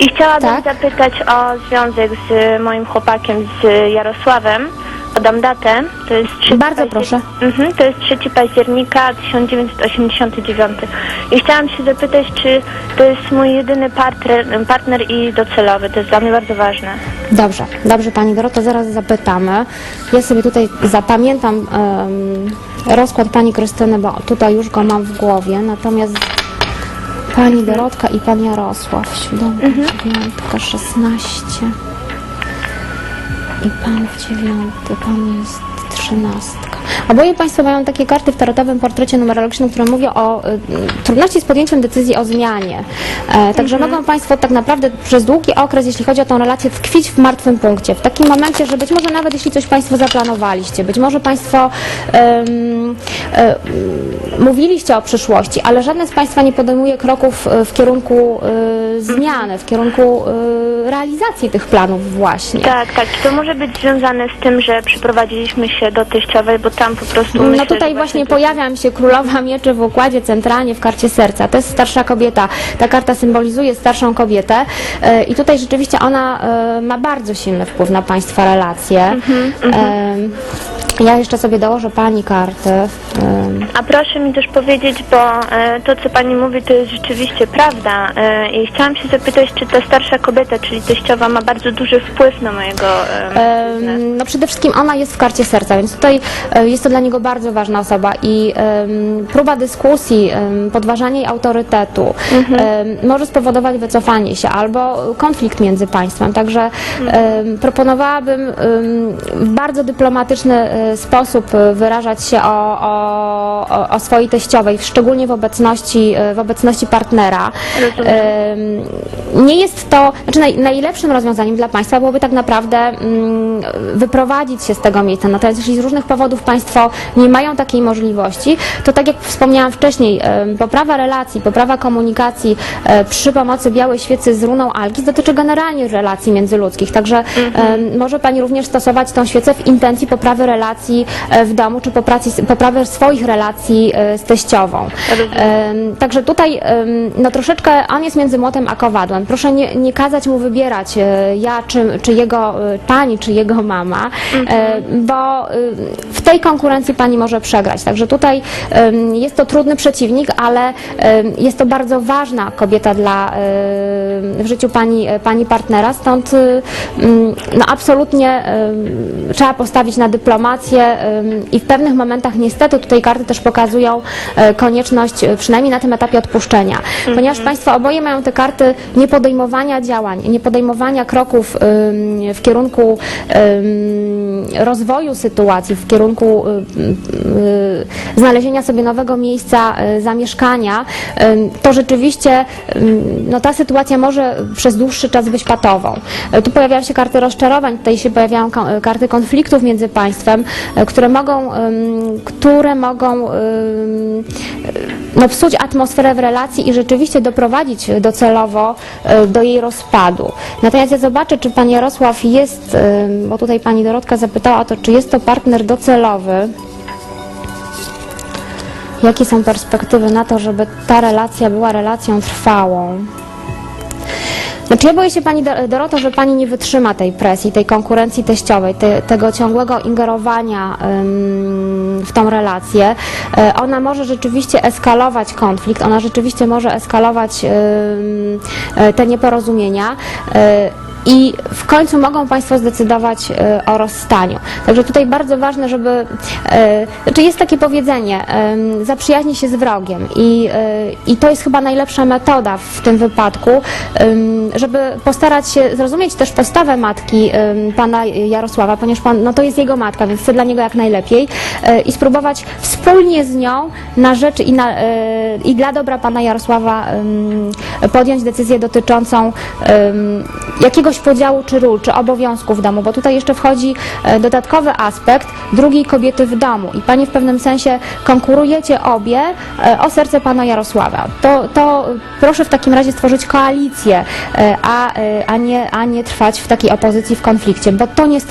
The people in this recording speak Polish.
I chciałabym Tak. zapytać o związek z moim chłopakiem, z Jarosławem. Podam datę. To jest 3 Bardzo proszę. Mhm, to jest 3 października 1989. I chciałam się zapytać, czy to jest mój jedyny partner, partner i docelowy. To jest dla mnie bardzo ważne. Dobrze, dobrze Pani Doroto, zaraz zapytamy. Ja sobie tutaj zapamiętam em, rozkład Pani Krystyny, bo tutaj już go mam w głowie, natomiast Pani Dorotka i Pan Jarosław, siódemka, dziewiątka, szesnaście i Pan w dziewiąty, Pan jest trzynastka. Oboje Państwo mają takie karty w tarotowym portrecie numerologicznym, które mówią o y, trudności z podjęciem decyzji o zmianie. E, także mogą Państwo tak naprawdę przez długi okres, jeśli chodzi o tą relację, tkwić w martwym punkcie. W takim momencie, że być może nawet jeśli coś Państwo zaplanowaliście, być może Państwo mówiliście o przyszłości, ale żadne z Państwa nie podejmuje kroków e, w kierunku e, zmiany, w kierunku e, realizacji tych planów właśnie. Tak, tak. To może być związane z tym, że przeprowadziliśmy się do teściowej, bo tam po prostu No myślę, tutaj właśnie to- pojawia mi się królowa mieczy w układzie centralnie w karcie serca. To jest starsza kobieta. Ta karta symbolizuje starszą kobietę e, i tutaj rzeczywiście ona e, ma bardzo silny wpływ na Państwa relacje. Mhm, Em, Ja jeszcze sobie dołożę Pani karty. A proszę mi też powiedzieć, bo e, to, co pani mówi, to jest rzeczywiście prawda. E, I chciałam się zapytać, czy ta starsza kobieta, czyli teściowa, ma bardzo duży wpływ na mojego e, No przede wszystkim ona jest w karcie serca, więc tutaj e, jest to dla niego bardzo ważna osoba i próba dyskusji, podważanie jej autorytetu em, może spowodować wycofanie się albo konflikt między państwem. Także em, proponowałabym em, w bardzo dyplomatyczny sposób e, wyrażać się o, o, o- swojej teściowej, szczególnie w obecności, e, w obecności partnera. Em, Nie jest to, znaczy naj, najlepszym rozwiązaniem dla Państwa byłoby tak naprawdę mm, wyprowadzić się z tego miejsca. Natomiast jeśli z różnych powodów Państwo nie mają takiej możliwości, to tak jak wspomniałam wcześniej, poprawa relacji, poprawa komunikacji przy pomocy białej świecy z runą Algis dotyczy generalnie relacji międzyludzkich. Także em, może Pani również stosować tą świecę w intencji poprawy relacji e, w domu, czy popracy, poprawy swoich relacji e, z teściową. Także tutaj no troszeczkę on jest między młotem a kowadłem. Proszę nie, nie kazać mu wybierać e, ja czy, czy jego pani, czy jego mama, e, bo w tej konkurencji pani może przegrać. Także tutaj jest to trudny przeciwnik, ale jest to bardzo ważna kobieta dla w życiu pani, pani partnera, stąd no absolutnie trzeba postawić na dyplomację em, i w pewnych momentach niestety tutaj karty też pokazują e, konieczność e, przynajmniej na tym etapie odpuszczenia. Ponieważ Państwo oboje mają te karty niepodejmowania działań, niepodejmowania kroków w kierunku rozwoju sytuacji, w kierunku em, em, znalezienia sobie nowego miejsca e, zamieszkania, to rzeczywiście no, ta sytuacja może przez dłuższy czas być patową. Tu pojawiają się karty rozczarowań, tutaj się pojawiają karty konfliktów między państwem, które mogą, które mogą no, psuć atmosferę w relacji i rzeczywiście doprowadzić docelowo e, do jej rozpadu. Natomiast ja zobaczę, czy pan Jarosław jest, bo tutaj pani Dorotka zapytała o to, czy jest to partner docelowy. Jakie są perspektywy na to, żeby ta relacja była relacją trwałą? Znaczy ja boję się Pani Do- Doroto, że Pani nie wytrzyma tej presji, tej konkurencji teściowej, te, tego ciągłego ingerowania w tą relację. E, Ona może rzeczywiście eskalować konflikt, ona rzeczywiście może eskalować e, te nieporozumienia. I w końcu mogą Państwo zdecydować e, o rozstaniu. Także tutaj bardzo ważne, żeby. e, Znaczy jest takie powiedzenie, zaprzyjaźnij się z wrogiem i, e, i to jest chyba najlepsza metoda w tym wypadku, żeby postarać się zrozumieć też postawę matki pana Jarosława, ponieważ pan, no to jest jego matka, więc chce dla niego jak najlepiej i spróbować wspólnie z nią na rzecz i, na, i dla dobra pana Jarosława podjąć decyzję dotyczącą em, jakiegoś podziału czy ról, czy obowiązków w domu, bo tutaj jeszcze wchodzi e, dodatkowy aspekt drugiej kobiety w domu i Panie w pewnym sensie konkurujecie obie e, o serce Pana Jarosława. To, to proszę w takim razie stworzyć koalicję, e, a, a, nie, a nie trwać w takiej opozycji, w konflikcie, bo to niestety